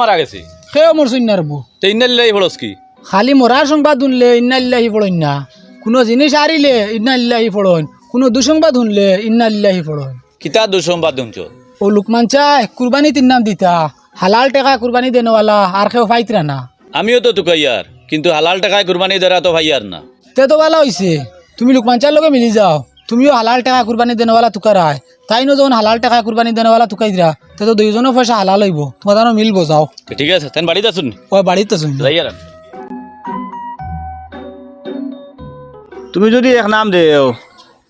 মারা গেছে? কেউ মরছুন না রবু তো ইন্নালিল্লাহি ফলস কি? খালি মরার সংবাদ শুনলে ইন্না লিল্লাহি পড়ন না। কোনো জিনিস হারিলে ইন্না লিল্লাহি পড়ন কোনো দুঃসংবাদ শুনলে ইন্না লিল্লাহি পড়ন কিতা দুসংবাদ দুমছ? ও লুকমান চায় কুরবানি তিন নাম দিতা। হালাল টাকা কুরবানি দেনওয়ালা আর কেউ ফাইতরা না। আমিও তো তুকাইয়ার কিন্তু হালাল টাকায় কুরবানি দেরা তো ভাইয়ার না। তে তো ভালো হয়েছে তুমি লুকমান চার লগে মিলি যাও। তুমিও হালাল টাকা কুরবানি দেনওয়ালা তুকারায় তাই নো যখন হালাল টাকা কুরবানি দেনওয়ালা তুকাই দিরা তে তো দুইজনও পয়সা হালাল হইব। তোমার জানো মিলবো যাও তো ঠিক আছে তেন বাড়িতে আসুন ও বাড়িতে শুন যাইয়ার তুমি যদি এক নাম দেও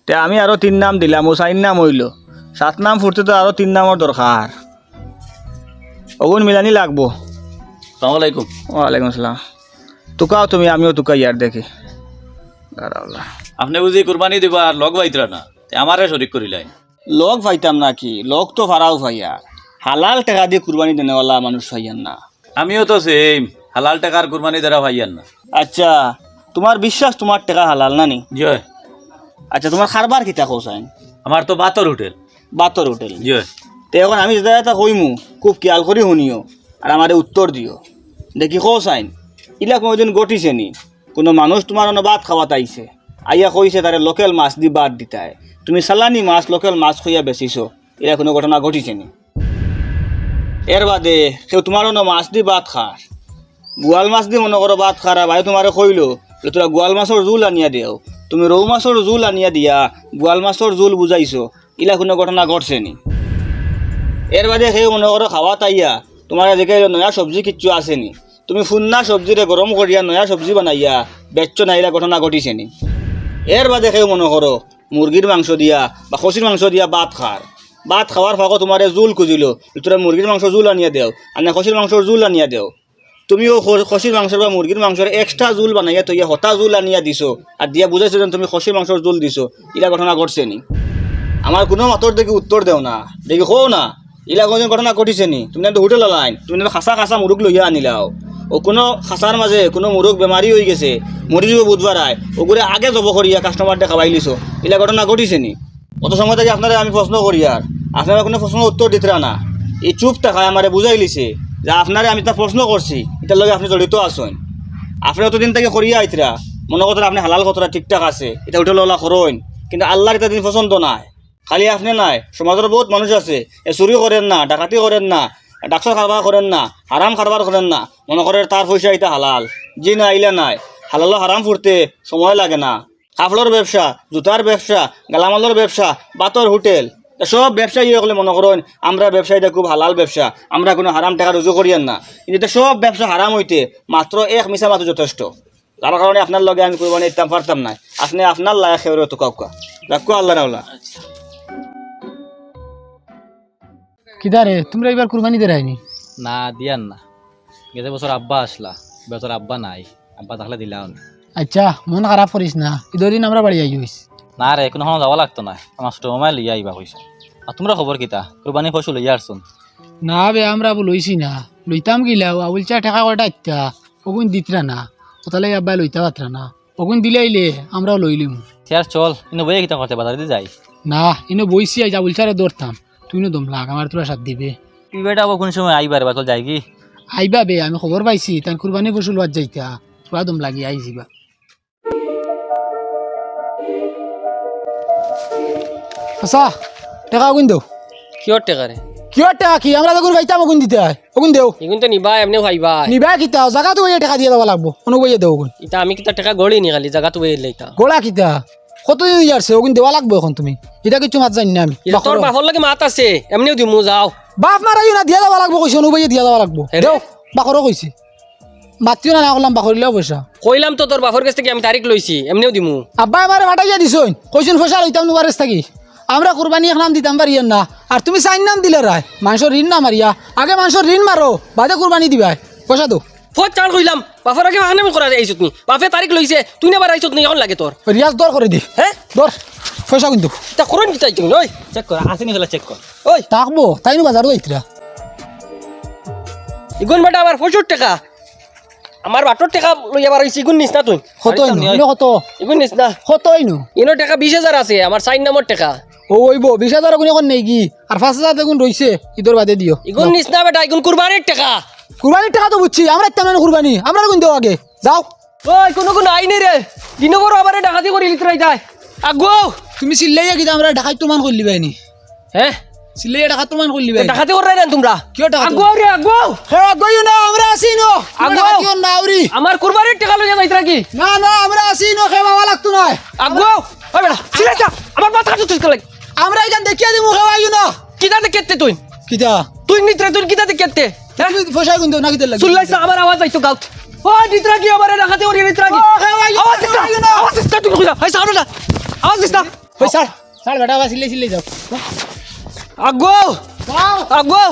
তে আমি আরও তিন নাম দিলাম ও চার নাম হইল। সাত নাম ফুটতে তো আরও তিন নামের দরকার অগুন মিলানি লাগবো। সালাম আলাইকুম। ওয়ালাইকুম আসসালাম। তুকাও তুমি আমিও তুকাই আর দেখি। আপনি বুঝি কুরবানি দিবা আর লগ বাইতরা না? তে আমারে শরিক করিলাই। লগ পাইতাম নাকি? লোক তো ভাড়াও ভাইয়া। হালাল টাকা দিয়ে কুরবানি দেনেওয়ালা মানুষ ভাইয়ান না। আমিও তো সেম হালাল টাকার কুরবানি দেরা ভাইয়ান না। আচ্ছা তোমার বিশ্বাস তোমার টাকা হালাল না নি? জয়। আচ্ছা তোমার খারবার কিতা কোসাইন আমার তো বাতর হোটেল বাতর হোটেল জয়। তে এখন আমি যেটা এটা কইমু খুব খেয়াল করে শুনিও আর আমারে উত্তর দিও। দেখি কোসাইন ইলা কোনোদিন ঘটিছে নি? কোনো মানুষ তোমার ভাত খাওয়াত আইছে। আইয়া কইছে তারে, লোকেল মাছ দি বাদ দিতায় তুমি সালানি মাছ, লোকেল মাছ খুঁয়া বেচিছো। এরা কোনো ঘটনা ঘটিছে নি? এর বাদে, কেউ তোমার অন্য মাছ দি বাদ খার। গোয়াল মাছ দি মনে করো ভাত খারা। ভাই তোমারে কইলো যে, তোরা গোয়াল মাছৰ জোল আনিয়া দেও তুমি রৌ মাছৰ জোল আনিয়া দিয়া গোয়াল মাছৰ জোল বুঝাইছো। ইলা কোনো ঘটনা ঘটছে নি? এর বাদে সেই মনে করো খাওয়া তাইয়া তোমার এদিকে নয়া সবজি কিচ্ছু আসেনি তুমি ফুন্না সবজিরে গরম করিয়া নয়া সবজি বানাইয়া বেচ্চ নাইলা ঘটনা ঘটিছে নি এর বাদে সেই মনে করো মুরগির মাংস দিয়া বা খসির মাংস দিয়া ভাত খার ভাত খাওয়ার ফাঁকো তোমারে জোল খুঁজিল তোরা মুরগির মাংস জোল আনিয়া দেও আর না খসির মাংসর জোল আনিয়া দেও। তুমিও খসির মাংসের বা মুরগির মাংসের এক্সট্রা জোল বানাইয়া তৈয়া হতা জোল আনিয়া দিছো, আর দিয়া বুঝাইছো যেন তুমি খসির মাংসর জোল দিছো, ইলা ঘটনা ঘটছে নি আমার কোনো মাতর দেখি উত্তর দেও না, দেখি কো না ইলা কোনো ঘটনা ঘটিছে নি? তুমি তো হোটেল লাইন তুমি তো খাসা মুরুগ লইয়া আনিলাও ও কোনো খাসার মাঝে কোনো মুরুগ বেমারি হয়ে গেছে মরি যাব বুধবার আয় ওগুলো আগে জব করিয়া কাস্টমার দেখা পাইলিছো ইলা ঘটনা ঘটিছে নি? অত সময় থেকে আপনারা আমি প্রশ্ন করি আর আপনারা কোনো প্রশ্ন উত্তর দিতে না। এই চুপ টাকায় আমারে বুঝাই লিছে যে আপনারে আমি তা প্রশ্ন করছি এটার লগে আপনি জড়িত আছেন। আপনি অতদিন থেকে করিয়া আইতরা মনে কথা আপনি হালাল কথাটা ঠিকঠাক আছে এটা হোটেল ওলা করইন কিন্তু আল্লাহর এটা দিন পছন্দ নাই। খালি আপনি নাই সমাজের বহুত মানুষ আছে। এ চুরি করেন না, ডাকাতি করেন না ডাক্তার কারবার করেন না হারাম কারবার করেন না, মনে করে তার পয়সা এটা হালাল। জি না আইলে নাই। হালাল হারাম ফুরতে সময় লাগে না। কাপড়ের ব্যবসা জুতার ব্যবসা গালামালের ব্যবসা বাতর হোটেল সব ব্যবসা ইয়ে করলে মনে করেন আমরা ব্যবসায়ীটা খুব হালাল ব্যবসা আমরা কোনো হারাম টাকা রুজু করিয়েন না। কিন্তু সব ব্যবসা হারাম হইতে মাত্র এক মিশা মাত্র যথেষ্ট। তার কারণে আপনার লগে আমি কোরবানি ইতাম পারতাম না আপনি আপনার লায়া খেয়ে তো কাউকা রাখো আল্লাহ রাউলা কিদারে তোমরা এবার কুরবানি দেরাইনি না দিয়ান না। গেছে বছর আব্বা আসলা। বছর আব্বা নাই। আব্বা থাকলে দিলাও না। আচ্ছা মন খারাপ করিস না। ঈদের দিন আমরা বাড়ি আই হইস না রে কোনো যাওয়া লাগতো না। আমার ছোট মামায় লইয়া আইবা কইছে। আর তোমরা খবর কিতা? কুরবানি ফসল লইয়া আসছুন। না বে আমরা লইছি না। লইতাম গিলাও আবুল চা ঠেকা কটা ইত্যা ওগুন দিতরা না। ওতালে আব্বাই লইতা পাত্রা না। ওগুন দিলে আইলে আমরাও লইলিম। চল কিন্তু বইয়ে কিতা করতে? বাজারে যাই। না ইনো বইছি আই আবুল চারে দৌড়তাম। তুই নো দম লাগ আমার তোরা সাথ দিবে। তুই বেটা আবার কোন সময় আইবার বা চল যাই কি? আইবা বে আমি খবর পাইছি তাই কুরবানি ফসল লওয়ার যাইতা। তোরা দম লাগি আইছিবা আচ্ছা টাকা ওগুন দেও। কিয়র টেকারে কিয় টাকা কি? আমরা যখন পাইতাম ওগুন দিতে। হয় ওগুন দেও। এগুন তো নিবা এমনি ভাইবা নিবা কিতা? জাগা তো টাকা দিয়ে দেওয়া লাগবো। কোনো বইয়ে দেও ওগুন ইতা আমি কিতা টেকা গড়ি নি খালি জায়গা তো বইলে ইতা। গোলা কিতা? কতদিন যাচ্ছে? ওগুন দেওয়া লাগবো এখন তুমি। এটা কিছু মাত জানি না আমি। তোর বাপর। লাগে মাত আছে। এমনিও দিমু যাও। বাপ মারাইও না দিয়া দেওয়া লাগবো কইছে অনুবাইয়ে দিয়া দেওয়া লাগবো। দেও বাকরও কইছে। মাতিও না না করলাম বাকরিলেও পয়সা। কইলাম তো তোর বাপর কাছ থেকে আমি তারিখ লইছি এমনিও দিমু। আব্বা আমারে ফাটাইয়া দিছইন। কইছেন পয়সা লইতাম নুবারেস থাকি। আমরা কুরবানি এক নাম দিতাম পারিয়েন না। আর তুমি চাইন নাম দিলে রায়। মানুষের ঋণ না মারিয়া। আগে মানুষের ঋণ মারো বাদে কুরবানি দিবা পয়সা দো। ফোর চাল কইলাম বাপর আগে মাহানে করা আইছত নি। বাপে তারিখ লইছে তুই নেবার আইছত নি এখন লাগে তোর রিয়াজ দর করে দি। হ্যাঁ দর পয়সা কিন্তু। তা করুন কি চাই তুমি ওই চেক কর আসেনি ফেলা চেক কর ওই থাকব তাই নো বাজারও যাইতরা ইগুন বেটা আবার প্রচুর টাকা। আমার বাটর টাকা লইয়া বার হয়েছে ইগুন নিস না তুই কত ইনো কত ইগুন নিস না। কত হইনো ইনো টাকা বিশ হাজার আছে আমার সাইন নাম্বার টাকা। ও ওইব বিশ হাজার গুণ এখন নেই কি আর পাঁচ হাজার দেখুন রইছে ঈদর বাদে দিও ইগুন নিস না বেটা ইগুন কুরবানির টাকা। কুরবানির টাকা তো বুঝছি আমরা তেমন কুরবানি আমরা গুণ দেও আগে? যাও। ওই কোনো কোনো আইনি রে দিন বড় আবার ডাকাতি করে লিত্রাই যায়। আগো তুমি চিল্লাইয়া কিন্তু আমরা ঢাকাই তোমান করলি বাইনি হ্যাঁ চিল্লাইয়া ঢাকা তোমান করলি বাই ডাকাতি করে না তোমরা? কিয় ডাকাতি? আগো রে আগো হে গইও না আমরা আসি নো আগো। ডাকাতিও না আউরি। আমার কুরবানির টাকা লইয়া যাইতরা কি না না আমরা আসি নো খেবা লাগতো না। আগো ওই বেটা সিলেটা আমার মাথা কাটু তুই লাগে আমরা এখান দেখিয়া দিমু খেবাইও না। কিতাতে কেতে তুই? কিতা? তুই নিত্রে তুই হ্যাঁ তুমি ফসাই গুণ দেও না কিতা আমার আওয়াজ আইতো গাউত ও নিত্রা কি আমার ডাকাতি করে নিত্রা কি? ও, হে ভাই, আওয়াজ দিস না, আওয়াজ দিস না। তুই কইলা হাই সাউন্ড না। আওয়াজ দিস না। ওই ছাড় ছাড় বেটা বা চিল্লাই চিল্লাই যাও। আগো আগো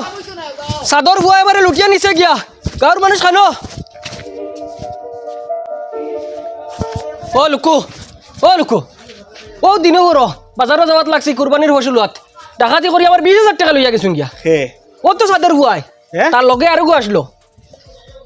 সাদর বুয়া এবারে লুটিয়া নিছে গিয়া। গাঁর মানুষ খানো ও লুকু। ও লুকু। ও দিনে বাজারও যাওয়াত লাগছে কুরবানির ফসল লোৱাত। ডাকাতি কৰি আমাৰ বিশ হাজাৰ টকা লইয়া গেছোন গিয়া। হে। ও তো চাদর বুয়াই হে? তার লগে আৰু গো আসলো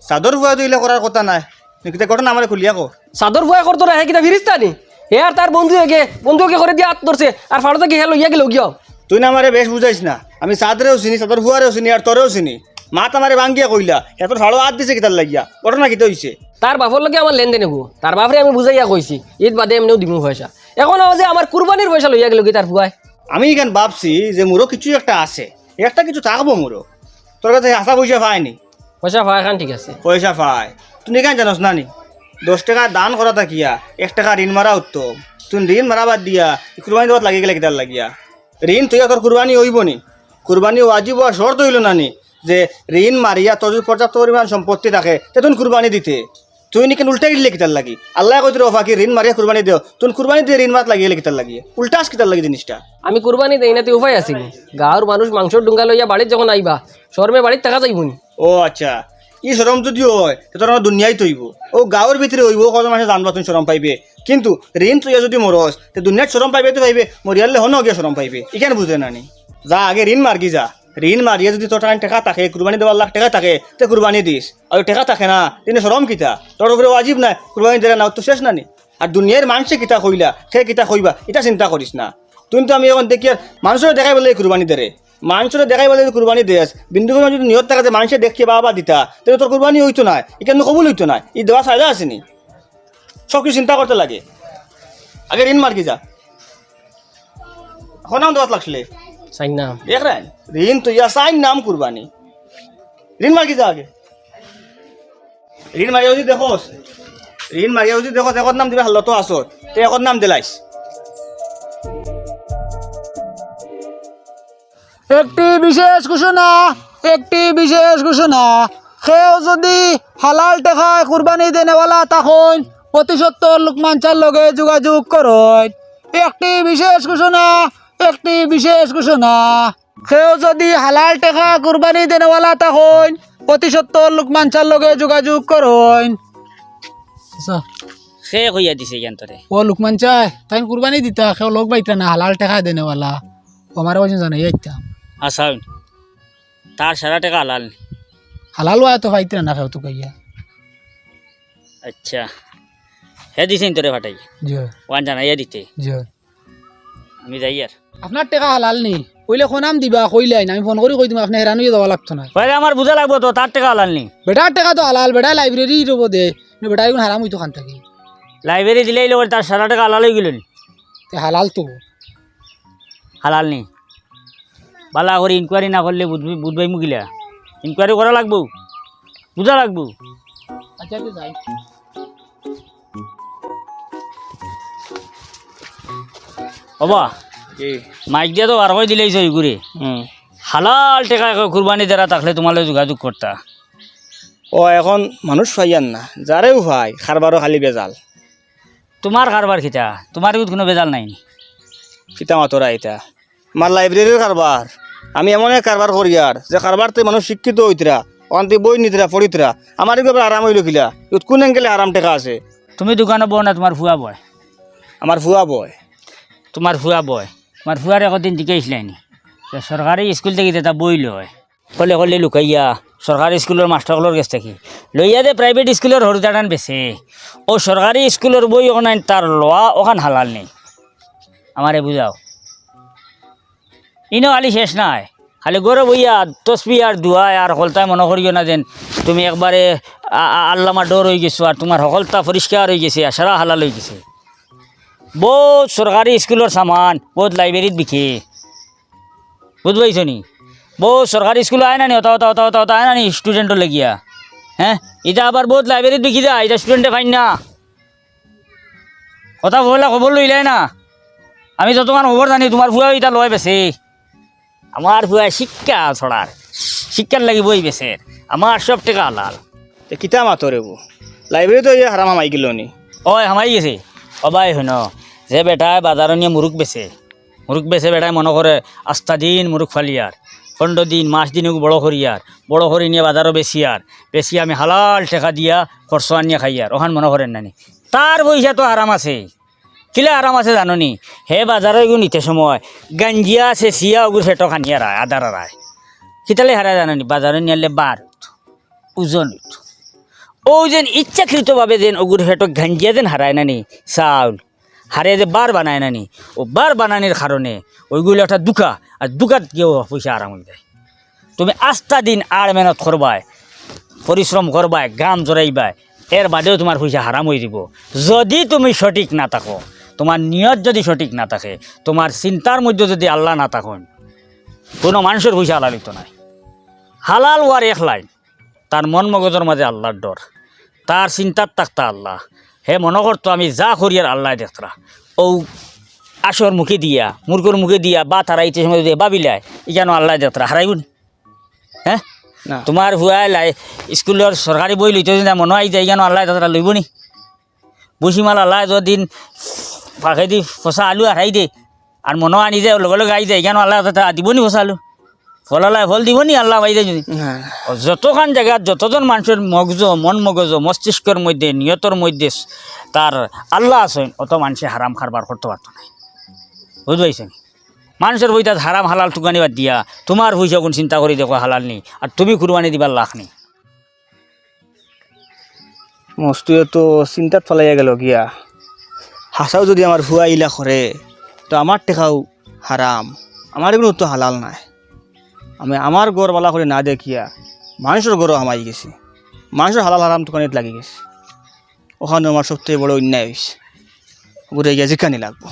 চাদর ভুয়া দিলে করার কথা নাই। কিন্তু ঘটনা আমার খুলিয়া কো চাদর বুয়াই করতো না হে কিটা ফিরিস্তা নি? হে আর তার বন্ধু এগে বন্ধুকে করে দিয়ে হাত ধরছে আর ফাড়োতে কি হে লইয়া গেল গিয়া তুই না আমারে বেশ বুঝাইস না। আমি চাদরেও চিনি চাদর ভুয়ারেও চিনি আর তোরেও চিনি। মাত আমারে ভাঙ্গিয়া কইলা। এত ভালো হাত দিছে কিতার লাগিয়া। ঘটনা কিতা হইছে তার বাপর লগে আমার লেনদেন হব তার বাপরে আমি বুঝাইয়া কইছি ঈদ বাদে এমনিও দিমু পয়সা এখন যে আমার কুরবানির পয়সা লইয়া গেল কি তার বুয়াই আমি এখান ভাবছি যে মোরও কিছু একটা আছে। একটা কিছু থাকব মোরও তোর কাছে আশা পয়সা পায়নি পয়সা পায় এখন ঠিক আছে। পয়সা পায় তুই কেন জানোস না নি দশ টাকা দান করা থাকিয়া এক টাকা ঋণ মারা উত্তম। তুই ঋণ মারা বাদ দিয়া কুরবানি দেওয়াত লাগি গেলে কিতার লাগিয়া? ঋণ তুই তোর কুরবানি হইব নি? কুরবানি ওয়াজিব আর শর্ত হইল না নি যে ঋণ মারিয়া তোর পর্যাপ্ত পরিমাণ সম্পত্তি থাকে তে তুই কুরবানি দিতে। তুই নিকেন উল্টাই দিলে কিতার লাগি? আল্লাহ কই তোর ফাঁকি ঋণ মারিয়া কুরবানি দেও? তুই কুরবানি দিয়ে ঋণ মাত লাগিয়ে কিতার লাগিয়ে উল্টাস কিতার লাগি জিনিসটা। আমি কুরবানি দেই না তুই উপায় আছি গাঁৱৰ মানুষ মাংসর ডুঙ্গা লইয়া বাড়িত যখন আইবা শর্মে বাড়িত থাকা যাইব নি ও আচ্ছা। ই সরম যদি হয় তে তোর আমার দুনিয়াই তৈব। ও গাঁৱৰ ভিতরে হইব কত মানুষ জানবা তুমি সরম পাইবে। কিন্তু ঋণ তুই যদি মরস তে দুনিয়াত সরম পাইবে তো পাইবে মরিয়ালে হন গিয়ে সরম পাইবে। ইখানে বুঝে নানি যা আগে ঋণ মার্গি যা। ঋণ মারিয়ে যদি তোর টাকা টাকা থাকে কুরবানি দেওয়ার লাখ টাকা থাকে তে কুরবানি দিস। আর টাকা থাকে না তিনি সরম কিতা? তোর উপরে ওয়াজিব নাই কুরবানি দিলে না তো শেষ নানি আর দুনিয়ার মানুষে কিতা কইলা সে কিতা কইবা এটা চিন্তা করিস না। তুই তো আমি এখন দেখি আর মানুষের দেখাই বলে কুরবানি দেরে। মানুষের দেখাই বলে কুরবানি দেস বিন্দু যদি নিয়ত থাকে যে মানুষে দেখে বাবা দিতা তাহলে তোর কুরবানি হইতো না এখানে কবুল হইতো না এই দেওয়া ফায়দা আসেনি। সব কিছু চিন্তা করতে লাগে। আগে ঋণ মার কি যা? এখন নাম দেওয়াত লাগছিলে চাই না দেখ রেন ঋণ তো ইয়া সাইন নাম কুরবানি। ঋণ কি যা আগে। ঋণ মারিয়া যদি দেখোস, ঋণ মারিয়া যদি দেখোস এখন নাম দিবে হালত আসত, তে এখন নাম দিলাইস একটি বিশেষ ঘোষণা, একটি বিশেষ ঘোষণা। সেও যদি হালাল টেকায় কুরবানি দেনেওয়ালা তখন অতি সত্তর লোকমাঞ্চার লগে যোগাযোগ করয় একটি বিশেষ ঘোষণা, একটি বিশেষ ঘোষণা। সেও যদি হালাল টেকা কুরবানি দেনেওয়ালা তখন অতি সত্তর লোকমাঞ্চার লগে যোগাযোগ করয় আচ্ছা। সে কইয়া দিছে জ্ঞান তোরে। ও লুকমান চাই তাই কুরবানি দিতা কেউ লোক বাইতা না হালাল টেকা দেনেওয়ালা। আমার জানাই এইটা আসাউন তার সারা টাকা হালাল। হালাল ওয়া তো পাইতে না কেউ তো কইয়া। আচ্ছা। হে দিছেন তোরে ফাটাই। জয় ওয়ান জানাইয়া দিতে। জয় আমি যাই আর। আপনার টাকা হালাল নি। কইলে কোনাম দিবা কইলে আইন আমি ফোন করে কই দিম আপনি হেরান হয়ে লাগতো না। পরে আমার বুঝা লাগবো তো তার টাকা হালাল নি বেটার টাকা তো হালাল বেটা লাইব্রেরি রব দে বেটা এখন হারাম হইতো খান থাকি লাইব্রেরি দিলেই লোক তার সারা টাকা হালাল হয়ে গেল তে হালাল তো। হালাল নি বালা করে ইনকোয়ারি না করলে বুঝবি বুঝবাই মুগিলা। ইনকোয়ারি করা লাগবো। বুঝা লাগবো। আচ্ছা তো যাই। বাবা মাইক দিয়ে তো বার করে দিলেই সই ঘুরে। হালাল টাকা কুরবানি দেরা থাকলে তোমালে যোগাযোগ করতা। ও এখন মানুষ পাইয়ান না যারেও ভাই খারবারও খালি বেজাল। তোমার কারবার খিতা? তোমার কোনো বেজাল নাই? কিতা মাতরা এটা আমার লাইব্রেরির কারবার আমি এমন এক কারবার করি আর যে কারবারতে মানুষ শিক্ষিত হইতরা অন্তে বই নিতরা পড়িতরা। আমার এগুলো আরাম হইল কিলা? কোন এঙ্গেলে আরাম টেকা আছে? তুমি দোকানে বয় না তোমার ফুয়া বয়। আমার ফুয়া বয়। তোমার ফুয়া বয়। তোমার ফুয়ার একদিন জিজ্ঞাসিলাই নি। যে সরকারি স্কুল থেকে এটা বই লয় কলে কলে লুকাইয়া সরকারি স্কুলের মাস্টারগুলোর কাছ থাকি লইয়া দে প্রাইভেট স্কুলের হরুদাটান বেছে ও সরকারি স্কুলের বই ওখানে তার লোয়া ওখান হালাল নেই আমারে বুঝাও ইনো আলি শেষ নাই। খালি গরো বইয়া তসবি আর দুয়ায় আর হলতায় মনে করিও না যেন তুমি একবারে আল্লামা ডোর হয়ে গেছো আর তোমার হকলতা পরিষ্কার হয়ে গেছে আর সারা হালাল হয়ে গেছে। বহুত সরকারি স্কুলের সামান বহুত লাইব্রেরিত বিকে। বুঝ পাইছো নি? বহুত সরকারি স্কুল আয় না নি? অত অত অত অত অত আয় না নি স্টুডেন্টর লাগিয়া? হ্যাঁ এটা আবার বহুত লাইব্রেরিত বিকি যায় এটা স্টুডেন্টে পাই না। কথা বলা খবর লইলাই না। আমি তো তোমার খবর জানি তোমার ভুয়া এটা লয় বেছে। আমার ভুয়া শিক্ষা ছড়ার শিক্ষার লাগি বই বেছে। আমার সব টাকা লাল তে কিতা মাতো রে বো লাইব্রেরি তো হারাম হামাই গেল নি? ওই হামাই গেছে। অবাই হইন যে বেটায় বাজারে নিয়ে মুরুখ বেছে মুরুখ বেছে বেটায় মনে করে আস্তা দিন মুরুখ ফালিয়ার পনেরো দিন, মাস দিন বড় করিয়ার বড় করি নিয়ে বাজারও বেশি আর বেশি আমি হালাল টাকা দিয়া খরচ আনিয়া খাইয়ার ওখান মনে করেন নানি। তার পয়সা তো আরাম আছে। কিলে আরাম আছে জাননি? হে বাজারে গু নিতে সময়, গাঞ্জিয়া সিয়া ওগুলো ফেটো খানিয়া রায় আদার রায় কিতালে হারায় জাননি? বাজারে নিয়ে বার ওজন ও যেন ইচ্ছাকৃতভাবে যেন ওগুর হেঁটো ঘাঞ্জিয়া যেন হারায় নানি চাউল হারে যে বার বানায় নানি ও বার বানানির কারণে ওইগুলো একটা দুকা, আর দুকাত কেউ পয়সা আরাম হয়ে যায়। তুমি আস্তা দিন আর মেহনত করবাই পরিশ্রম করবাই গাম জড়াইবাই এর বাদেও তোমার পয়সা হারাম হয়ে দিব। যদি তুমি সঠিক না থাকো, তোমার নিয়ত যদি সঠিক না থাকে, তোমার চিন্তার মধ্যে যদি আল্লাহ না থাকুন, কোনো মানুষের পয়সা হালালিত নাই। হালাল ওয়ার এক লাইন, তার মন মগজের মাঝে আল্লাহর ডর। তার চিন্তার তাকতা আল্লাহ। হে মনে করতো আমি যা করি আর আল্লাহ দেখতরা ও আসর মুখে দিয়া মুরগর মুখে দিয়া বা তারা ইতে সময় দিয়ে বাবিলায় ইজানো আল্লাহ দেখতরা হারাইব হ্যাঁ তোমার হুয়াই লাই স্কুলের সরকারি বই লইতে যদি মনে আই যায় ইজানো আল্লাহ দেখতরা লইব নি? বসিমাল আল্লাহ যদিন ফাঁকে দি ফসা আলু হারাই দে আর মনে আনি যায় লগে লগে আই যায় ইজানো আল্লাহ দিব নি ফসা আলু? ফলালাই ফল দিব নি আল্লাহ যায় যদি যতখান জায়গাত যতজন মানুষের মগজ মন মগজ মস্তিষ্কের মধ্যে নিয়তর মধ্যে তার আল্লাহ আছেন অত মানুষে হারাম খারবার করতে পারতো না বুঝ পাইছেন? মানুষের বইটা হারাম হালাল টুকানি বাদ দিয়া তোমার পয়সা কোন চিন্তা করি দেখো হালাল নেই আর তুমি কুরবানি দিবার লাখ নেই। মস্তুয়ে তো চিন্তাত ফেলাইয়া গেল গিয়া। হাসাও যদি আমার ভুয়া ইলা করে তো আমার টেকাও হারাম আমার এগুলো তো হালাল নাই। আমি আমার গড়বালা করে না দেখিয়া মানুষের গড়ও হামাই গেছি। মানুষের হালাল হারাম তোকে লাগি গেছে। ওখানে আমার সবথেকে বড় অন্যায় হয়েছে ঘুরে গিয়ে জিকানি লাগবো।